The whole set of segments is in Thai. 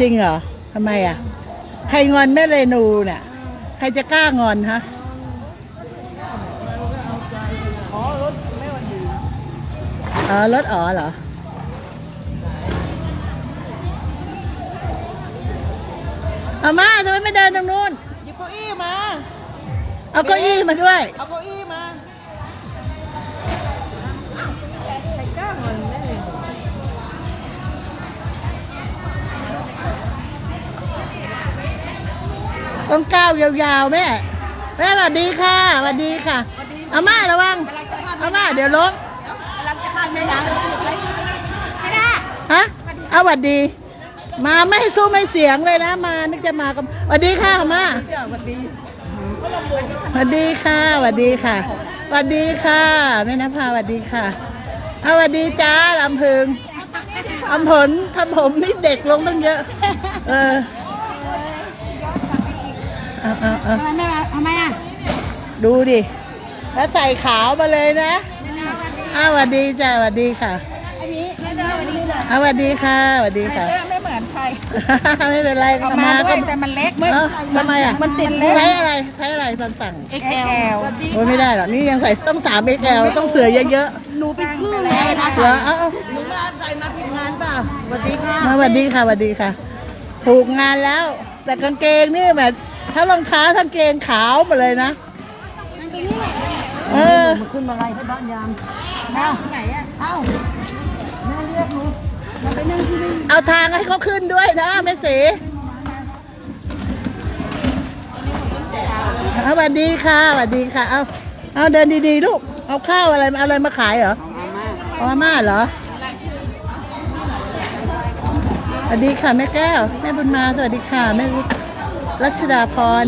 จริงเหรอทำไมอะ ใครงอนแม่เรนูเนี่ย ใครจะกล้างอนฮะขอรถไม่วันดีอ๋อรถอ๋อเหรอ เอามาทำไมไม่เดินตรงนู้นหยิบเก้าอี้มา เอาเก้าอี้มาด้วย เอาเก้าอี้มา ต้องก้าวยาวๆแม่แม่สวัสดีค่ะสวัสดีค่ะเอามาระวังเอามาเดี๋ยวล้มกำลังจะข้ามแม่น้ำไม่ได้ฮะเอาสวัสดี มาไม่ให้สู้ไม่เสียงเลยนะมานึกจะมากับสวัสดีค่ะมาเดี๋ยววันดีสวัสดีค่ะสวัสดีค่ะสวัสดีค่ะแม่นภาสวัสดีค่ะเอาสวัสดีจ้าลำพึงทำผลทำผมนี่เด็กลงตั้งเยอะ เออ เอาเอาเอาทำไมไม่มาทำไมอะดูดิ แล้วใส่ขาวมาเลยนะอ้าวสวัสดีจ้าสวัสดีค่ะอันนี้ไม่ได้วันนี้เลยอ้าวสวัสดีค่ะสวัสดีค่ะ ไม่เหมือนใคร ไม่เป็นไรเอาก็มามาด้ก็วยแต่มันเล็กเอ้าทำไมอะมันติดเล็กใช้อะไรใช้อะไรตอนสั่ง XL โอ้ยไม่ได้หรอกนี่ยังใส่ต้องสามเอ็กแอลต้องเผื่อเยอะหนูเป็นครึ่งเลยนะๆเหรอเอาเอาหนูมาใส่มาผิดงานเปล่าสวัสดีค่ะมาสวัสดีค่ะสวัสดีค่ะ ถูกงานแล้ว แต่กางเกงนี่แบบ ถ้ารองเท้าทั้งเกงขาวหมดเลยนะเออมันขึ้นมาอะไรให้บ้านยามเอ้าไหนอะเอ้าแม่เรียกหนูเราไปนั่งที่นี่เอาทางให้เขาขึ้นด้วยนะแม่สีเอาสวัสดีค่ะสวัสดีค่ะ เอาเอาเดินดีๆลูก เอาข้าวอะไรเอาอะไรมาขายเหรอเอาอาม่าเหรอ สวัสดีค่ะแม่แก้ว แม่บุญมา สวัสดีค่ะแม่ รัชดาพร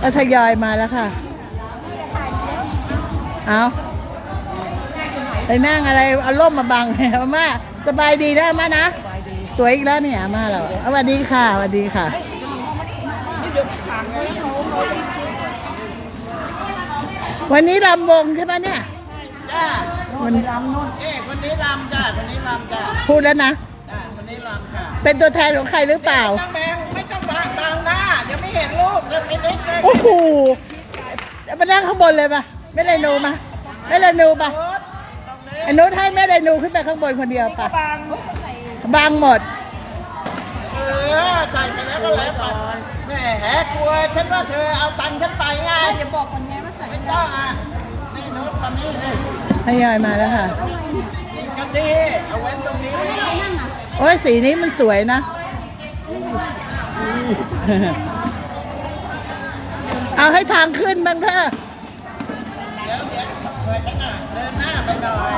เอาทยอยมาแล้วค่ะ เอาไปนั่งอะไร เอาร่มมาบังอาม่าสบายดีนะอาม่านะ สวยอีกแล้วเนี่ยอาม่าเราเอาสวัสดีค่ะสวัสดีค่ะวันนี้รำวงใช่ไหมเนี่ยจ้าวันรำนู่นเอ้คนนี้รำจ้าคนนี้รำจ้าพูดแล้วนะจ้าคนนี้รำค่ะ เป็นตัวแทนของใครหรือเปล่าไม่ต้องแบงไม่ ห็นรูปเดี๋ยวไปเล็กเลยโอ้โหมานั่งข้างบนเลยปะไม่ได้นูมาไม่ได้นูปะไอ้นุชให้แม่ได้นูขึ้นไปข้างบนคนเดียวปะบางบังหมด เออใส่ไปแล้วก็แล้วไปแหมแหกลัวฉันว่าเธอเอาตังค์ฉันไปไงเดี๋ยวบอกคนนี้ว่าใส่ไม่ต้องอะนี่โน้ตคนนี้นี่ทยอยมาแล้วค่ะนี่ก็ดีเอาไว้ตรงนี้โอ้ยสีนี้มันสวยนะ เอาให้ทางขึ้นบ้างเถอะเดี๋ยวเดี๋ยวเปิดหน่อยเดินหน้าไปหน่อย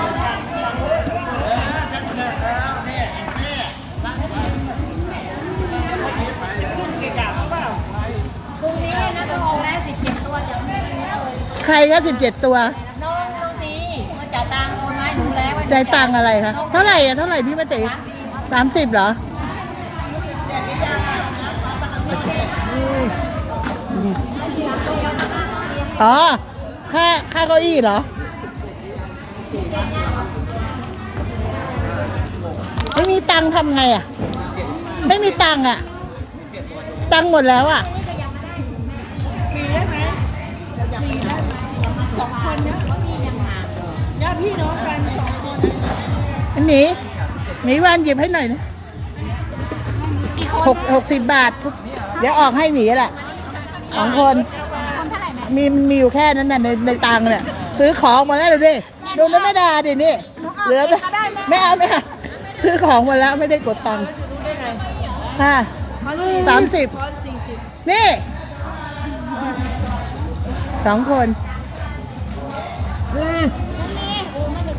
เออฉันเดินแล้วเนี่ยเนี่ยตั้งไว้ขึ้นกี่กะเปล่าตรงนี้นะทองนะสิบเจ็ดตัวจะไม่ได้เลยใครก็สิบเจ็ดตัว น้องตรงนี้มาจ่ายตังค์โอนไม้หนูแล้วว่าใจายตังค์อะไรคะ เท่าไหร่อะเท่าไหร่ที่มาติสามสิบเหรอ อ๋อ ค่า ค่าเก้าอี้เหรอ ไม่มีตังค์ทำไงอะ ไม่มีตังค์อะ ตังค์หมดแล้วอะฟรีได้ไหมฟรีได้ไหมสองคนนะญาติพี่น้องกันสองคนอันนี้หมีวันหยิบให้หน่อยนะหกหกสิบบาท เดี๋ยวออกให้หมีแหละสองคน มีมันมีอยู่แค่นั้นน่ะในในตังค์เนี่ยซื้อของมาแล้วดูดิดูแล้วไม่ได้ดินี่เหลือไปไม่เอาไม่เอาซื้อของมาแล้วไม่ได้กดตังค์ค่ะสามสิบนี่สองคน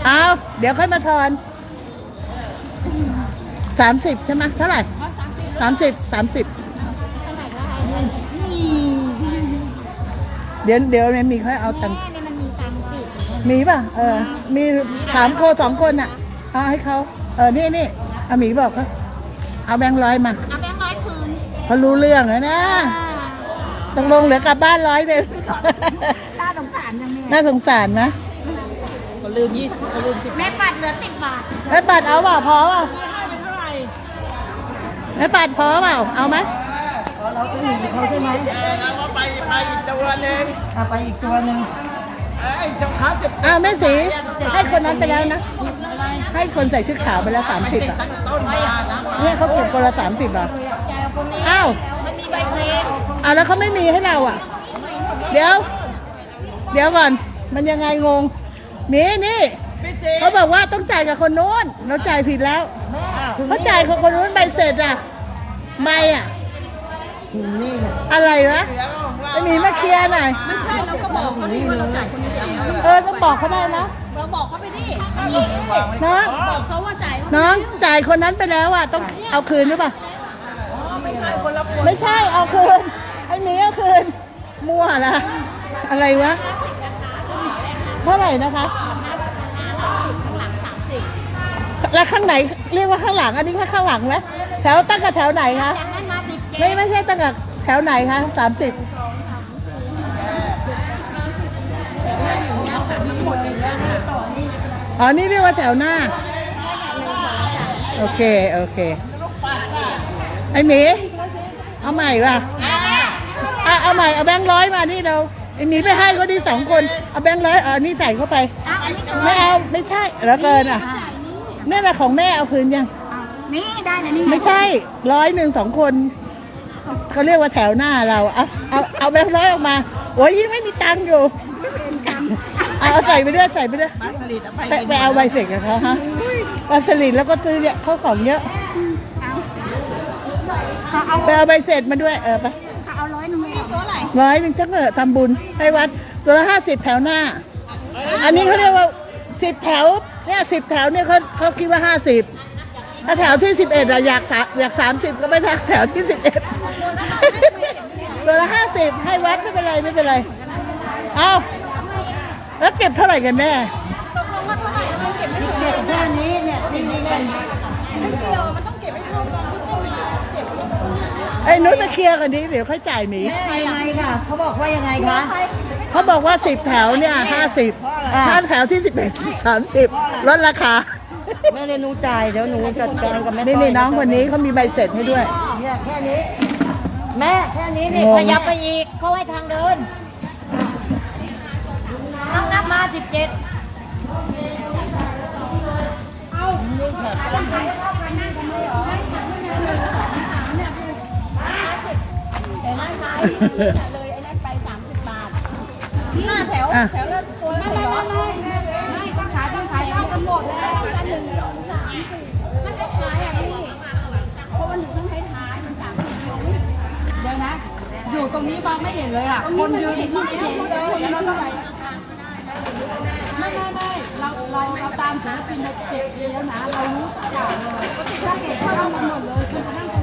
เอาเดี๋ยวค่อยมาทอนสามสิบใช่ไหมเท่าไหร่สามสิบสามสิบ เดี๋ยวเดี๋ยวเนี่ยมีค่อยเอาตังค์แม่เนี่ยมันมีตังค์ปิดมีป่ะเออ มีสามคนสองคนอะเอาให้เขาเออนี่นี่เอาหมีบอกเขาเอาแบงค์ร้อยมาเอาแบงค์ร้อยคืนเขารู้เรื่องแล้วนะตกลงเหลือกลับบ้านร้อยหนึ่ง น่าสงสารยังไงน่าสงสารนะเขาลืมยี่สิบเขาลืมสิบแม่ปัดเหลือสิบบาทไอ้บัตรเอาเปล่าพอเปล่าให้ไปเท่าไหร่แล้วปาดพอเปล่าเอาไหม เราอื่นเขาใช่ไหมเออแล้วก็ไปไปอีกตัวหนึ่งเอาไปอีกตัวหนึ่งเอ้ยรองเท้าจะอ้าวแม่สีให้คนนั้นไปแล้วนะ ให้คนใส่ชุดขาวไปแล้วสามสิบอะตั้งต้นมานะเนี่ยเขาเก็บคนละสามสิบอะอ้าวมันมีใบเตยอ้าวแล้วเขาไม่มีให้เราอะ เดี๋ยว เดี๋ยวก่อน มันยังไงงงหมีนี่พี่เจ๊เขาบอกว่าต้องจ่ายกับคนนู้นเราจ่ายผิดแล้วเขาจ่ายกับคนนู้นใบเสร็จอะใบอะ นี่แหละอะไรวะเดี๋ยวของเราไอหมีมาเคลียร์หน่อยไม่ใช่เราก็บอกเขาที่ว่าเราจ่ายคนนี้จ่ายเออต้องบอกเขาได้นะเราบอกเขาไปดิน้องบอกเขาว่าจ่ายน้องจ่ายคนนั้นไปแล้วอะต้องเอาคืนหรือเปล่าไม่ใช่คนละคนไม่ใช่เอาคืนไอ้หมีเอาคืนมั่วนะอะไรวะเท่าไหร่นะคะแล้วข้างไหนเรียกว่าข้างหลัง อันนี้แค่ข้างหลังนะแถวตั้งกับแถวไหนคะ จากนั้นมาสิบเจ็ดไม่ไม่ใช่ตั้งกับแถวไหนคะสามสิบอ๋อ นี่เรียกว่าแถวหน้า โอเค โอเค ไอหมี เอาใหม่ว่ะอะเอาใหม่ เอาแบงค์ร้อยมานี่เราไอหมีไปให้เขาดีสองคน เอาแบงค์ร้อยเออนี่ใส่เข้าไปอ้าวอันนี้ไม่เอา ไม่ใช่แล้วเกินอะนี่นแหละของแม่เอาคืนยัง นี่ได้นะนี่ไม่ใช่ร้อยหนึ่งสองคน เขาเรียกว่าแถวหน้าเรา เอาเอาเอาแบงค์ร้อยออกมาโอ้ยยังไม่มีตังค์อยู่เอาเอาใส่ไปด้วยใส่ไปด้วยปลาสลิดเอาไปไปไปเอาใบเสร็จกับเขาฮะปลาสลิดแล้วก็ซื้อเนี่ยเขาของเยอะไปเอาใบเสร็จมาด้วยเออไปเอาร้อยหนึ่งตัวไหนร้อยหนึ่งจักเนอะทำบุญให้วัดตัวละห้าสิบแถวหน้า อันนี้เขาเรียกว่าสิบแถวเนี่ยสิบแถวเนี่ยเขาเขาคิดว่าห้าสิบถ้าแถวที่สิบเอ็ดอะอยากสาอยากสามสิบก็ไม่ได้แถวที่สิบเอ็ด ตัวละห้าสิบให้วัดไม่เป็นไรไม่เป็นไร เอาแล้วเก็บเท่าไหร่กันแน่เด็กแค่นี้เนี่ยนี่นี่กันไอ้นุ้ยมาเคลียร์กันดิเดี๋ยวค่อยจ่ายหมียังไงค่ะ เขาบอกว่ายังไงคะเขาบอกว่าสิบแถวเนี่ยห้าสิบถ้าแถวที่สิบเอ็ดสามสิบลดราคาแม่เรนูจ่ายเดี๋ยวหนูจัดการกับแม่นี่นี่น้องคนนี้เขามีใบเสร็จให้ด้วยเนี่ยแค่นี้ แม่แค่นี้นี่งงขยับไปอีก เขาให้ทางเดินนับนับมาสิบเจ็ดหน้าแถวอะแถวละตัวละไม่ไม่ไม่ไม่ไม่ต้องขายต้องขายต้องกันหมดเลยอันหนึ่งสองสามสี่มันจะขายอะพี่เพราะว่าหนูต้องให้ อยู่ตรงนี้มองไม่เห็นเลยอะ คนยืนอยู่ไม่เห็นเลยแล้วเราต้องไปไม่ไม่ไม่เราเราเราตามศิลปินมาเจ็ดปีแล้วนะ เรารู้ทุกอย่างเลยถ้าเก็บเข้ามาหมดเลยคุณจะนั่ง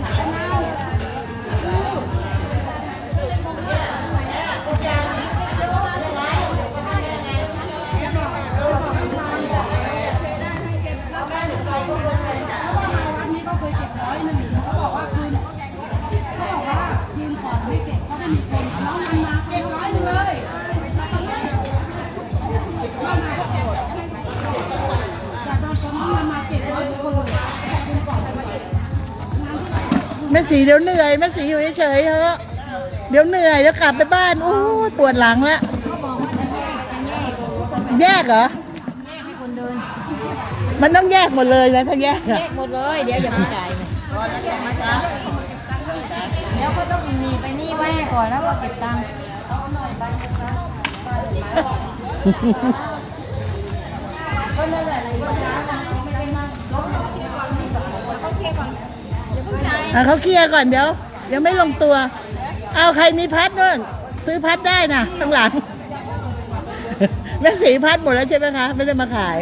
ม่สีเดี๋ยวเหนื่อยแม่สีอยู่เฉยๆเถอะเดี๋ยวเหนื่อยเดี๋ยวกลับไปบ้านโอ้ยปวดหลังแล้วแยกเหรอแยกให้คนเดินมันต้องแยกหมดเลยนะถ้าแยกแยอะกหมดเลยเดี๋ยวอย่าไปจ่ายเลยเดี๋ยวก็ต้องหนีไปนี่ไว้ให้ก่อนแล้วก็เก็บตังค์อ่ะเขาเคลียร์ก่อนเดี๋ยวยังไม่ลงตัว เอาใครมีพัดนู่นซื้อพัดได้นะข้างหลัง แม่สีพัดหมดแล้วใช่ไหมคะ ไม่ได้มาขาย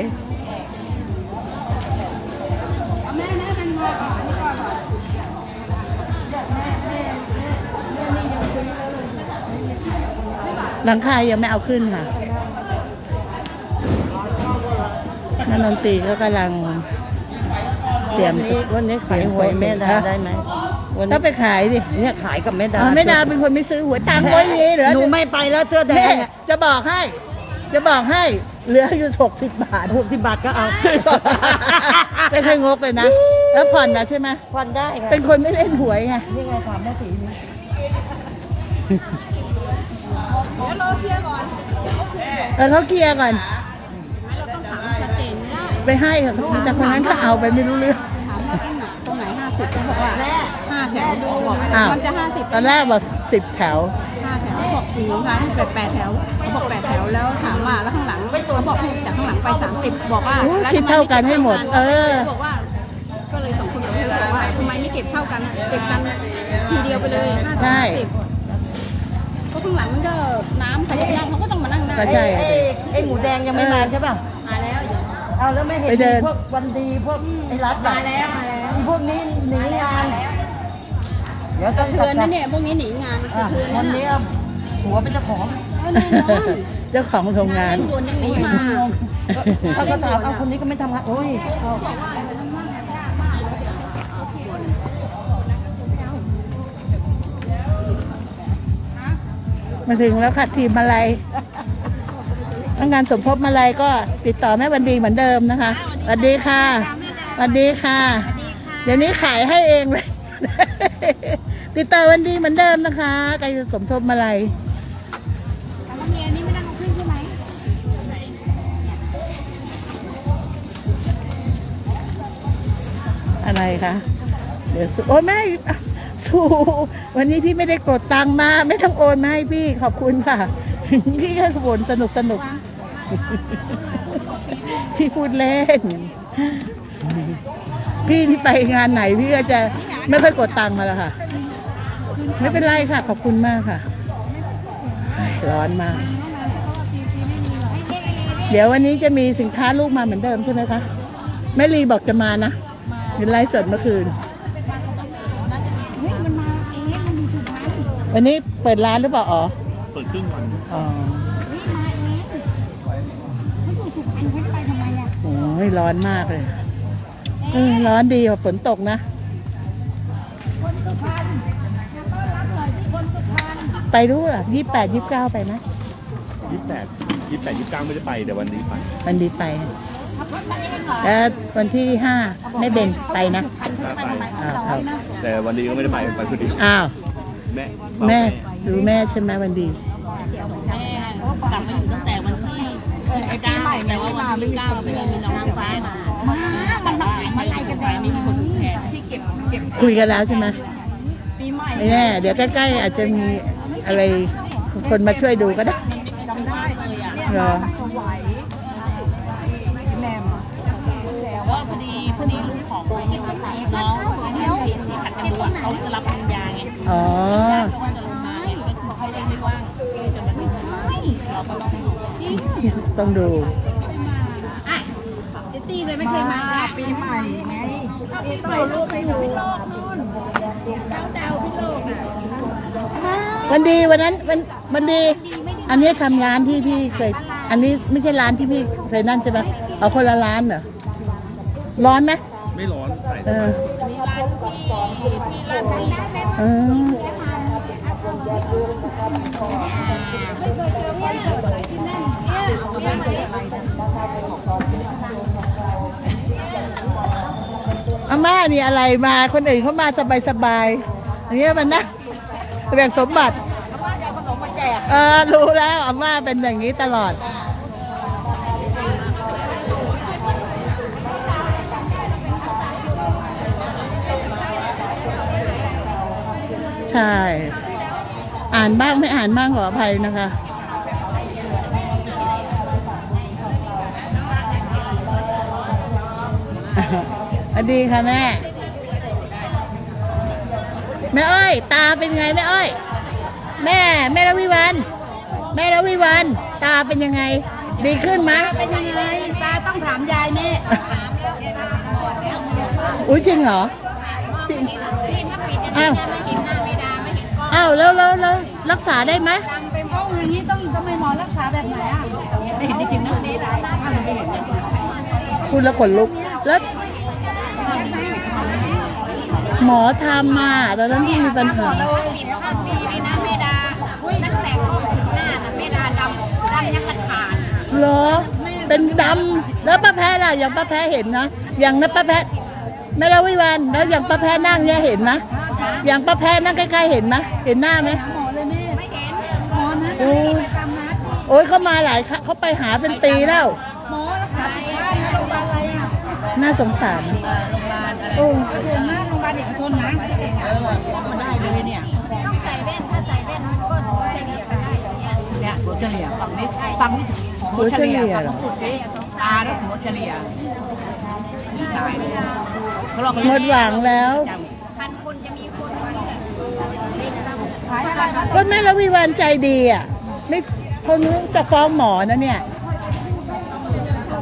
หลังคายังไม่เอาขึ้นค่ะนักดนตีก็กำลัง เตรียมวันนี้ขายหวยแม่ดาได้ไหมวันก็นี้ไปขายดิเนี่ยขายกับแม่ดาอ๋อแม่ดาเป็นคนไม่ซื้อหวยตังค์ไว้มีเหลือหนูไม่ไปแล้วเสื้อแดแม่งอะ จะบอกให้ จะบอกให้เหลืออยู่หกสิบบาทหกสิบบาทก็เอาไม่เคยงกเลยนะเแล้วผ่อนนะใช่ไหมผ่อนได้ค่ะเป็นคนไม่เล่นหวยไงนี่ไงถามแม่ตีนี่เออเขาเคลียร์ก่อน ไม่ได้ไปให้เขาแต่คนนั้นก็เอาไปไม่รู้เรื่องถามว่าตรงไหนตรงไหนห้าสิบเขาบอกว่าห้าแถวดูบอกอ้าวมันจะห้าสิบตอนแรกบอกสิบแถวห้าแถวเขาบอกถึงร้านเกิดแปดแถวเขาบอกแปดแถวแล้วถามว่าแล้วข้างหลังเขาบอกจากข้างหลังไปสามสิบบอกว่าโอ้แล้วคิดเท่ากันให้หมด เออขาบอกว่าก็เลยสองคนกับเพื่อนบอกว่าทำไมไม่เก็บเท่ากันอะเก็บกันทีเดียวไปเลยห้าใช่สิบก็ข้างหลังมันก็น้ำใครจะไปนั่งเขาก็ต้องมานั่งได้ก็ใช่ไอ้ไอ้หมูแดงยังไม่มาใช่ป่ะมาแล้ว เดี๋ยวเอาแล้วไม่เห็นไปเดินพวกวันดีพวกไอ้รัฐมาอะแล้วมาแล้วไอ้พวกนี้หนีงานเดี๋ยวต้องเทือนนั่นเนี่ยพวกนี้หนีงานอะเทือนวันั่นนนี้น่ะหัวเป็นเจ้าของแน่นอนเจ้าของโรงงาน เล่นโยนยังหนีมาเขาก็ถามเอาคนนี้ก็ไม่ทำงานโอ้ยมาถึงแล้วค่ะทีมมาลัย ต้องการสมทบมาลัยก็ติดต่อแม่วันดีเหมือนเดิมนะคะสวัสดีค่ะสวัสดีค่ะ เดี๋ยวนี้ขายให้เองเลย ติดต่อวันดีเหมือนเดิมนะคะใครจะสมทบมาลัยแล้วมีอันนี้ไม่นั่งขึ้นใช่ไหมอะไรคะเดี๋ยวสู้โอ้ยไม่อะสู้วันนี้พี่ไม่ได้กดตังค์มา ไม่ต้องโอนมาให้พี่ขอบคุณค่ะ พี่ก็สนสนุกสนุก พี่พูดเล่นพี่ที่ไปงานไหนพี่ก็จะไม่ค่อยกดตังค์มาแล้วค่ะ ไม่เป็นไรค่ะ ขอบคุณมากค่ะ ร้อนมาก เดี๋ยววันนี้จะมีสินค้าลูกมาเหมือนเดิมใช่ไหมคะแม่ลีบอกจะมานะเห็นไลฟ์สดเมื่อคืนเฮ้ยมันมาเองมันมีถุงน้ำวันนี้เปิดร้านหรือเปล่าอ๋อ เปิดครึ่งวัน อ๋อเฮ้ยมาเองไม่ถูกถูกอันเขาจะไปทำไมอะโอ้ยร้อนมากเลยเออร้อนดีค่ะฝนตกนะ ไปรู้อะยี่แปดยี่เก้าไปไหมยี่แปดยี่แปดยี่เก้าไม่ได้ไปแต่วันนี้ไปวันดีไปแล้ววันที่ห้าไม่เบนไปนะถ้าไปอ้าวอ้าวแต่วันนี้ก็ไม่ได้ไปไปคนเดียวอ้าวแม่แม่รู้แม่ใช่ไหมวันดี แต่ว่าวันที่เก้าไม่ได้มีน้องฟ้ามามามันมาขายมาอะไรกันได้ไม่มีคนดูแทที่เก็บเก็บคุยกันแล้วใช่ไหมปีใหม่ไม่แน่เดี๋ยวใกล้ๆอาจจะมีอะไรคนมาช่วยดูก็ได้จำได้เลยอะเหรอแต่ว่าพอดีพอดีลูกของน้องที่ที่ที่ขัดกันดูอะเขาจะรับปริญญาไงอ๋อ ต้องต้องดูตีเลยไม่เคยมาปีใหม่ไงวันดีวันนั้นวันวันดี อันนี้ทำร้านที่พี่เคย อันนี้ไม่ใช่ร้านที่พี่เคยนั่นใช่ไหมเอาคนละร้านเหรอร้อนไหมไม่ร้อนใส่เอออันนี้ร้านที่ที่ร้านที่เออ ม่านี่อะไรมาคนอื่นเขามาสบายสบายอันนี้มันนะแบ่งสมบัติเออรู้แล้วอาม่าเป็นอย่างนี้ตลอดใช่ อ่านบ้างไม่อ่านบ้างขออภัยนะคะ สวัสดีค่ะแม่ แม่อ้อย ตาเป็นไงแม่อ้อย แม่แม่ละวิวัน แม่ละวิวัน ตาเป็นยังไง ดีขึ้นไหมเป็นยังไง ตาต้องถามยายแม่อุ้ยจริงเหรอจริงนี่ถ้าปิดอย่างอ้าวไม่เห็นหน้าไม่ดาไม่เห็นก้อนอ้าวแล้วแล้วแล้วรักษาได้ไหมดำเป็นเพราะอย่างนี้ต้องทำไมหมอรักษาแบบไหนอะไม่เห็นได้กินนะไม่ได้ไม่เห็นนะ พูดแล้วขนลุก แล้ว หมอทำมาตอนนั้นที่มีปัญหาเลยปิดข้างดีเลยนะแม่ดาตั้งแต่กล้องถึงหน้าน่ะแม่ดาดำดำยังกระถานเหรอ เป็นดำแล้วป้าแพ้ล่ะ อย่างป้าแพ้เห็นนะ อย่างนั้นป้าแพ้แม่ละวิวันแล้วอย่างป้าแพ้นั่งเนี่ยเห็นไหมอย่างป้าแพ้นั่งใกล้ๆเห็นไหมเห็นหน้าไหมหมอเลยแม่ไม่เห็นหมอนะโอ้ตามนัดโอ้ยเขามาหลายครั้งเขาไปหาเป็นปีแล้ว หมอรักษาสิบ้านโรงพยาบาลอะไรอะน่าสงสารโรงพยาบาลอะไรโอ้ส่วนมากโรงพยาบาลเอกชนนะเออมาได้เลยเนี่ยต้องใส่แว่นถ้าใส่แว่นมันก็ถือว่าเฉลี่ยกันได้อย่างเงี้ยเนี่ยหัวเฉลี่ยฝั่งนี้ฝั่งนี้หัวเฉลี่ยเหรอสุดสิตาแล้วหัวเฉลี่ยตายเลยเขาลองหมดหวังแล้ว พันคนจะมีคนไว้เล่นตามก็แม่ละวิวันใจดีอะ ไม่คนจะฟ้องหมอนะเนี่ย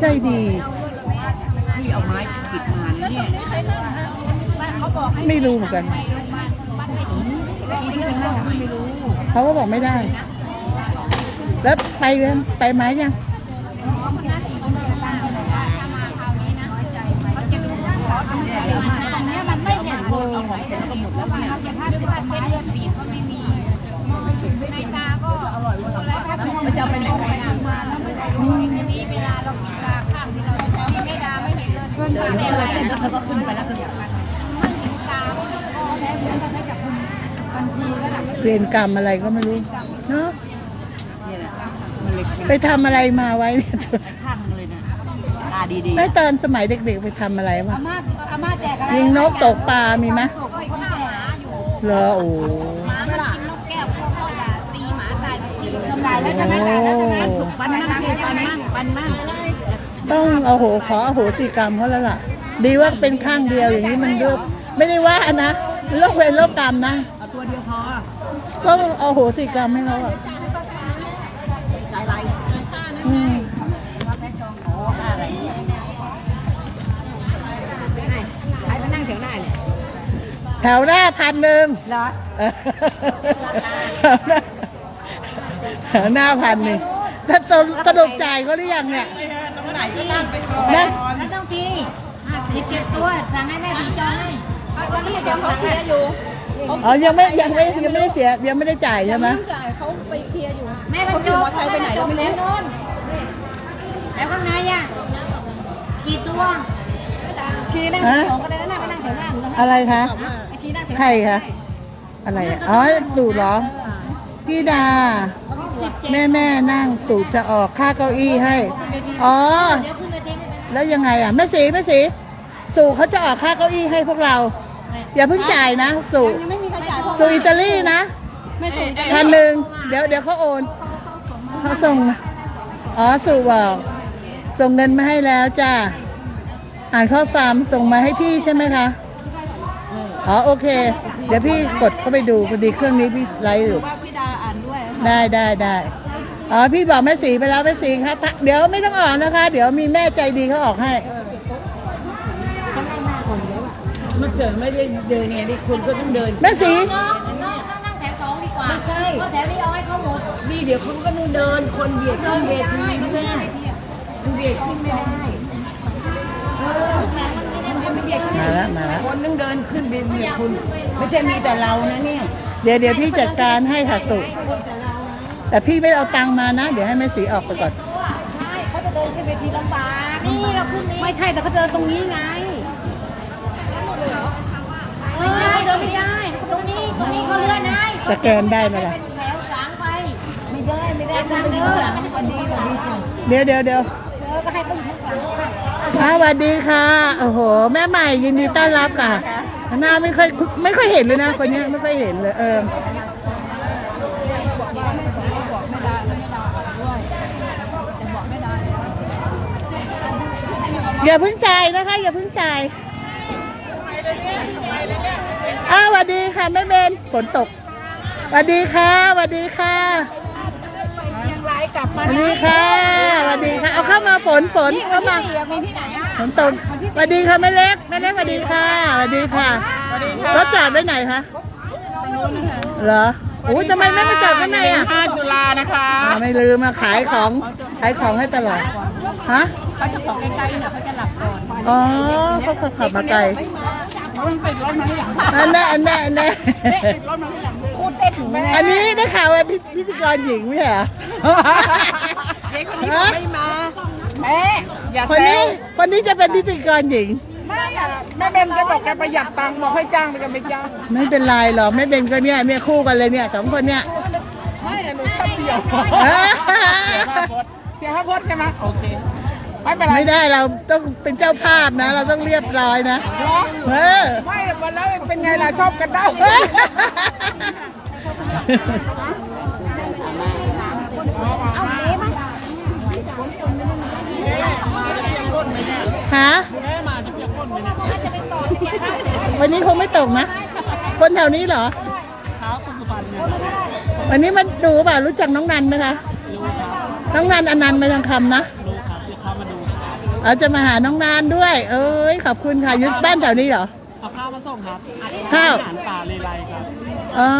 ใจดีที่เอาไม้ปิดงานเนี่ยเขาบอกให้ไม่รู้เหมือนกันไปโรงพยาบาลบ้านไอ้ถิ่นไปกินเรื่องนอกไม่รู้เขาก็บอกไม่ได้ แล้วไปยังไปไหมยัง แล้วก็ขึ้นไปแล้วก็มันเห็นตามันก็แพ้เงินไปกับบัญชีระดับเวรกรรมอะไรก็ไม่รู้เนาะนี่แหละมันเล็กไปทำอะไรมาไว้เนี่ยข้างเลยนะตาดีๆไม่ตอนสมัยเด็ก ๆ ไปทำอะไรวะอาม่าอาม่าแจกอะไรยิงนกตกปลามีไหมเหรอโอ้หมามันกินนกแก้วพ่อพ่อด่าตีหมาตายทีตายแล้วใช่ไหมตายแล้วใช่ไหมๆปันมั่งปันมั่งปันมั่งต้องเอาโหขออโหสิกรรมเขาแล้วล่ะ ดีว่าเป็นข้างเดียวอย่างนี้มันเลือกไม่ได้ว่านะโลกเวรโลกกรรมนะเอาตัวเดียวพอต้องเอาโหสิกรรมให้เขาอะอืมใครมานั่งแถวหน้าเนี่ยแถวหน้าพันหนึ่งเหรอแถวหน้าพันหนึ่งถ้าสรุปสรุปจ่ายเขาหรือยังเนี่ย ตรงไหนก็นั่งไปก่อนนะแล้วต้องที ห้าสิบเจ็ดตัวสั่งให้แม่ผีจองให้ตอนนี้เดี๋ยวเขาเคลียร์อยู่อ๋อยังไม่ยังไม่ยังไม่ได้เสียยังไม่ได้จ่ายใช่ไหมจ่ายเขาไปเคลียร์อยู่ แม่ไปจองใครไปไหนเราไม่รู้นู่นแล้วข้างในอะกี่ตัวทีนั่งแถวสองก็ได้นะไปนั่งแถวหน้าหนูนะอะไรคะไอทีนั่งแถวใครคะอะไรอะอ๋อสูตรเหรอพี่ดา แม่แม่นั่งสูตรจะออกค่าเก้าอี้ให้ อ๋อเดี๋ยวขึ้นไปทิ้งแล้วยังไงอะแม่สีแม่สี สู่เขาจะออกค่าเก้าอี้ให้พวกเรา อย่าเพิ่งจ่ายนะ สู่ยังไม่มีใครจ่ายเพราะสู่อิตาลีนะไม่ส่งพันหนึ่งเดี๋ยวเดี๋ยวเขาโอนเขาส่งอ๋อสู่บอกส่งเงินมาให้แล้วจ้าอ่านข้อความส่งมาให้พี่ใช่ไหมคะอ๋อโอเค เดี๋ยวพี่กดเข้าไปดูพอดีเครื่องนี้พี่ไลฟ์อยู่ว่าพี่ดาอ่านด้วยได้ได้ได้อ๋อพี่บอกแม่สีไปแล้วแม่สีครับเดี๋ยวไม่ต้องออกนะคะ เดี๋ยวมีแม่ใจดีเขาออกให้ เมื่อเกิดไม่ได้เดินไงนี่คุณก็ต้องเดินแม่สี น้องน้องนั่งแถวสองดีกว่าไม่ใช่ เพราะแถวนี้เอาให้เขาหมดนี่เดี๋ยวคุณก็ต้องเดิน คนเบียดขึ้นเวทีไม่ได้คุณเบียดขึ้นไม่ได้มาแล้วมาแล้ว คนต้องเดินขึ้นเบียดเบียดคุณไม่ใช่มีแต่เรานะเนี่ยเดี๋ยวเดี๋ยวพี่จัดการให้ค่ะสุ แต่พี่ไม่เอาตังค์มานะ เดี๋ยวให้แม่สีออกไปก่อน ใช่เขาจะเดินขึ้นเวทีลำบากนี่เราขึ้นนี้ไม่ใช่แต่เขาเดินตรงนี้ไง ไม่ได้เดินไม่ได้ ตรงนี้ตรงนี้ก็เลื่อนได้สแกนได้ไหมล่ะ เป็นแถวกลางไป ไม่ได้ไม่ได้เดี๋ยวเดี๋ยวเดี๋ยวเดี๋ยวเออก็ให้เขาอยู่ข้างหลังอ่าสวัสดีค่ะ โอ้โห แม่ใหม่ยินดีต้อนรับค่ะ หน้าไม่ค่อยไม่ค่อยเห็นเลยนะคนเนี้ยไม่ค่อยเห็นเลย เออ อย่าเพิ่งใจายนะคะ อย่าเพิ่งใจาย อ้าวสวัสดีค่ะแม่เบนฝนตกสวัสดีค่ะสวัสดีค่ะสวัสดีค่ะสวัสดีค่ะ เอาเข้ามาฝนฝนเข้ามามีที่ไหนอะฝนตกสวัสดีค่ะแม่เล็กแม่เล็กสวัสดีค่ะสวัสดีค่ะรถจอดไว้ไหนคะเหรอโอ้ยทำไมไม่มาจอดข้างในอะ5จุฬานะคะอ่าไม่ลืมมาขายของขายของให้ตลอดฮะเขาจะของใกล้ๆเนี่ยเขาจะหลับก่อนอ๋อเขาขับมาไกล มันเป็นรถมาอย่างอันแน่อันแน่อันแน่พูดเต้นถึงแม่อันนี้ได้ข่าวว่าพิพิธีกรหญิงไม่ใช่เหรอเจ๊คนนี้บอกไม่มาแม่อย่าคนแซนี้วคนนี้จะเป็นพิธีกรหญิงไม่แม่เบนแกบอกแกประหยัดตังค์บอกให้จ้างไปกันไม่จ้างไม่เป็นไรหรอกไม่เป็นก็เนี่ยเนี่ยคู่กันเลยเนี่ยสองคนเนี่ยไม่หนูชอบเดี่ยวอ่าเสียค่าพจน์ใช่ไหมโอเค ไม่เป็นไรไม่ได้เราต้องเป็นเจ้าภาพนะ เราต้องเรียบร้อยนะเออ ไม่วันแล้วเป็นไงล่ะชอบกันได้เอาเจ๊มั้ยฮะวันนี้คงไม่ตกนะ คนแถวนี้เหรอครับคุณสุพรรณเนี่ยวันนี้มันดูเปล่ารู้จักน้องนันไหมคะรู้ครับน้องนันอนันต์มาทางคำนะ เอาจะมาหาน้องนานด้วย เอ้ยขอบคุณค่ะยุดบ้านแถวนี้เหรอ เอาข้าวมาส่งครับข้าว อาหารป่าเลไลครับอ๋อ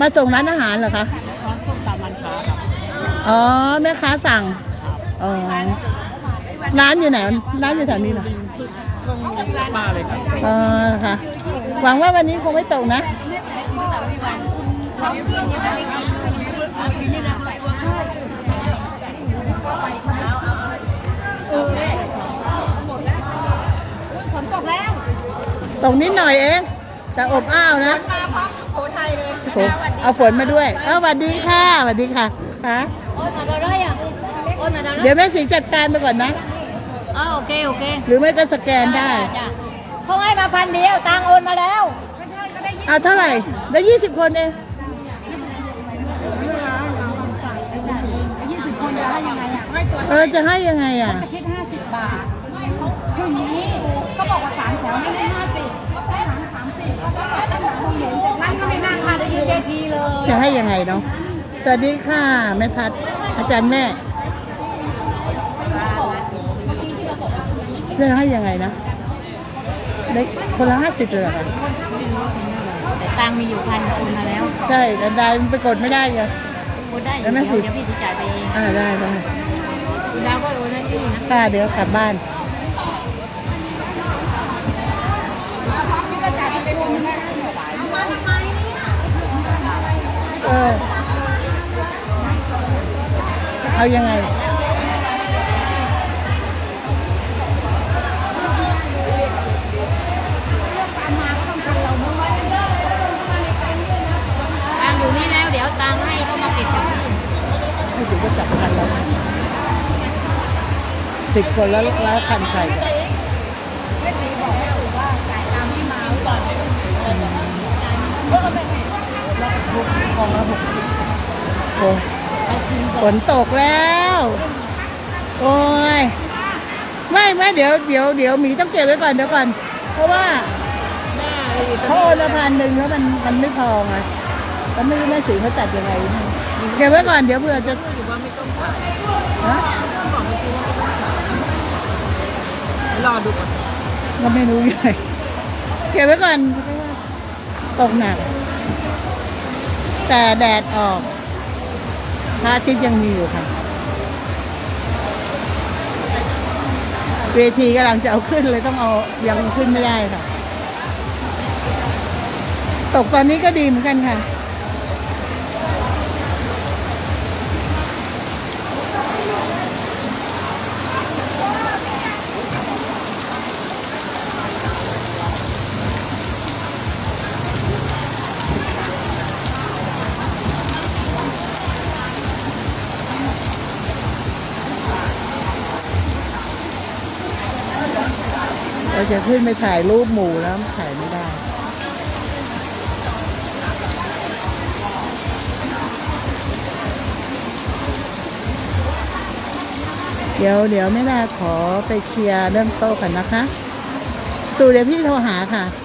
มาส่งร้านอาหารเหรอคะ ร้านส้มตามร้านค้าครับอ๋อแม่ค้าสั่ง อ๋อ ร้านอยู่ไหน ร้านอยู่แถวนี้เหรอ ริมสุดตรงมาเลยครับอ๋อค่ะ หวังว่าวันนี้คงไม่ตกนะ ฝนตกแล้วตกนิดหน่อยเอง แต่อบอ้าวนะมาพร้อมสุโขทัยเลยโอ้เอาฝนมาด้วยเออสวัสดีค่ะสวัสดีค่ะฮะโอนมาเรอะโอนมาเดี๋ยวแม่สีจัดการไปก่อนนะโอเคโอเคหรือไม่ก็สแกนได้จ้ะเขาให้มาพันเดียวตังโอนมาแล้วเอาเท่าไหร่ ได้ยี่สิบคนเอง เออจะให้ยังไงอะ จะคิดห้าสิบบาทคืออย่างนี้ก็บอกว่าสามแถวให้ได้ห้าสิบให้หลังสามสิบนั่นก็ไม่นั่งค่ะจะยืนเวทีเลยจะให้ยังไงเนาะสวัสดีค่ะแม่พัดอาจารย์แม่จะให้ยังไงนะได้คนละห้าสิบเลยเหรอคะแต่ตังค์มีอยู่พันโอนมาแล้วใช่แต่ได้มันไปกดไม่ได้ไงโอนได้แล้วแม่เดี๋ยวสิเดี๋ยวพี่จะจ่ายไปเองอ่าได้ได้คุณ ดาวก็โอนให้พี่นะค่ะเดี๋ยวกลับบ้านเออเอายังไงตังค์อยู่นี่แล้ว เดี๋ยวตังค์ให้ก็มาเก็บจากพี่ไม่ถึงก็จับกันแล้ว สิบคนแล้วแล้วคันใครกองละหกสิบโอ้ยฝนตกแล้ว โอ้ยไม่ไม่เดี๋ยวเดี๋ยวเดี๋ยวหมีต้องเก็บไว้ก่อนเดี๋ยวก่อน เพราะว่าเขาโอนมาพันหนึ่งแล้วมันมันไม่พอไงแล้วไม่รู้แม่สีเขาจัดยังไงเก็บไว้ก่อนเดี๋ยวเผื่อจะฮะ รอดูก่อนก็ไม่รู้ยังไงเก็บไว้ก่อนตกหนัก แต่แดดออกพระอาทิตย์ยังมีอยู่ค่ะ เวทีกำลังจะเอาขึ้นเลยต้องเอายังขึ้นไม่ได้ค่ะ ตกตอนนี้ก็ดีเหมือนกันค่ะ จะขึ้นไปถ่ายรูปหมู่แล้วถ่ายไม่ได้ เดี๋ยวเดี๋ยวแม่ดาขอไปเคลียร์เรื่องโต๊ะก่อนนะคะ สู่เดี๋ยวพี่โทรหาค่ะ